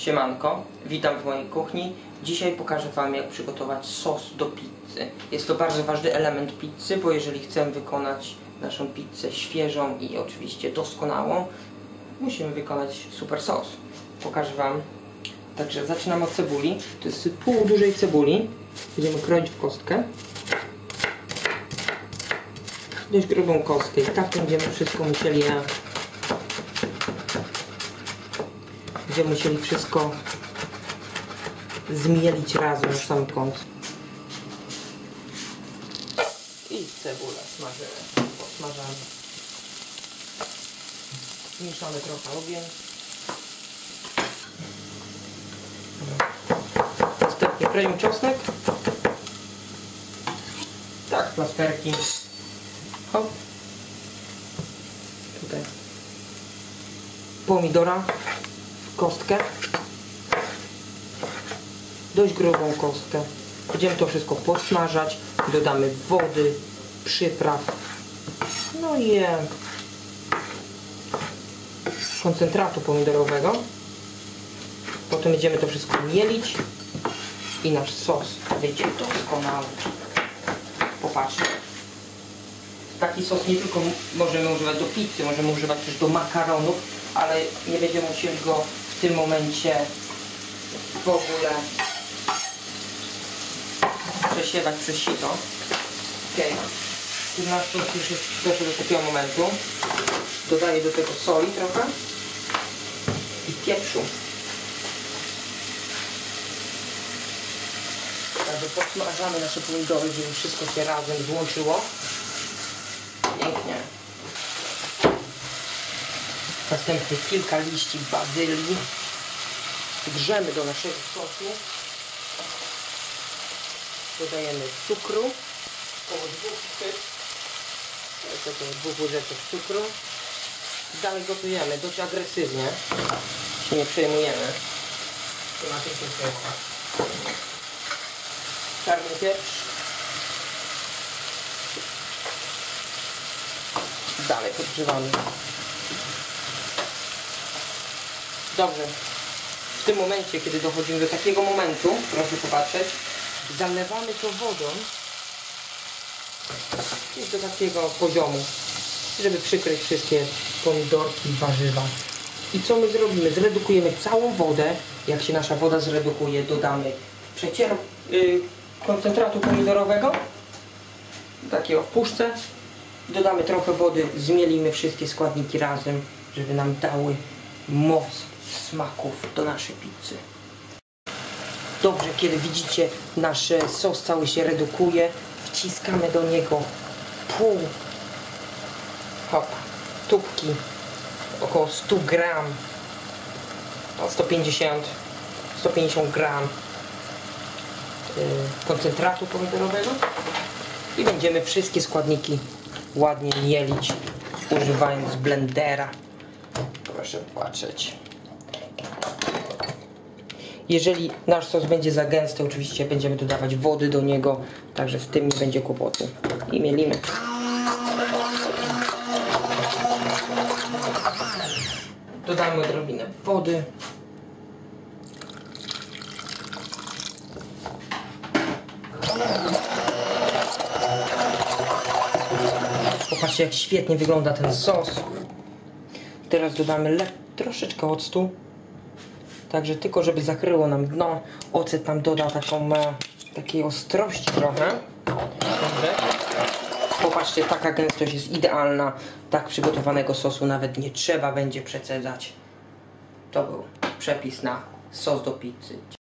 Siemanko, witam w mojej kuchni. Dzisiaj pokażę Wam jak przygotować sos do pizzy. Jest to bardzo ważny element pizzy, bo jeżeli chcemy wykonać naszą pizzę świeżą i oczywiście doskonałą, musimy wykonać super sos. Pokażę Wam. Także zaczynam od cebuli. To jest pół dużej cebuli. Będziemy kroić w kostkę. Dość grubą kostkę i tak będziemy wszystko musieli e, Będziemy musieli wszystko zmielić razem na sam kąt. I cebulę smażymy, posmażamy. Zmniejszamy trochę ogień. Następnie kroimy czosnek. Tak, plasterki. Hop. Tutaj. Pomidora kostkę. Dość grubą kostkę. Będziemy to wszystko podsmażać. Dodamy wody, przypraw. No i e, koncentratu pomidorowego. Potem będziemy to wszystko mielić i nasz sos będzie doskonały. Popatrzcie. Taki sos nie tylko możemy używać do pizzy, możemy używać też do makaronów, ale nie będziemy musieli go w tym momencie w ogóle przesiewać przez sito. Ok. Tu nasz sos już jest doszedł do takiego momentu. Dodaję do tego soli trochę i pieprzu. Także podsmażamy nasze pomidory, żeby wszystko się razem złączyło. Pięknie. Następnie kilka liści bazylii. Grzemy do naszego sosu. Dodajemy cukru. Około dwóch szczyt. Około dwóch łyżeczek cukru. Dalej gotujemy dość agresywnie. Się nie przejmujemy. Nie ma się przejmować. Czarny pieprz. Dalej podgrzewamy. Dobrze. W tym momencie, kiedy dochodzimy do takiego momentu, proszę popatrzeć, zalewamy to wodą do takiego poziomu, żeby przykryć wszystkie pomidorki warzywa. I co my zrobimy? Zredukujemy całą wodę. Jak się nasza woda zredukuje, dodamy przecier yy, koncentratu pomidorowego, takiego w puszce. Dodamy trochę wody, zmielimy wszystkie składniki razem, żeby nam dały moc smaków do naszej pizzy. Dobrze, kiedy widzicie nasz sos cały się redukuje, wciskamy do niego pół hop, tubki, około 100 gram, 150, 150 gram yy, koncentratu pomidorowego i będziemy wszystkie składniki ładnie mielić używając blendera. Proszę patrzeć. Jeżeli nasz sos będzie za gęsty, oczywiście będziemy dodawać wody do niego, także z tym nie będzie kłopotu. I mielimy. Dodamy odrobinę wody. Popatrzcie jak świetnie wygląda ten sos. Teraz dodamy troszeczkę octu. Także tylko, żeby zakryło nam dno. Ocet nam doda taką, e, takiej ostrości trochę. Popatrzcie, taka gęstość jest idealna. Tak przygotowanego sosu nawet nie trzeba będzie przecedzać. To był przepis na sos do pizzy.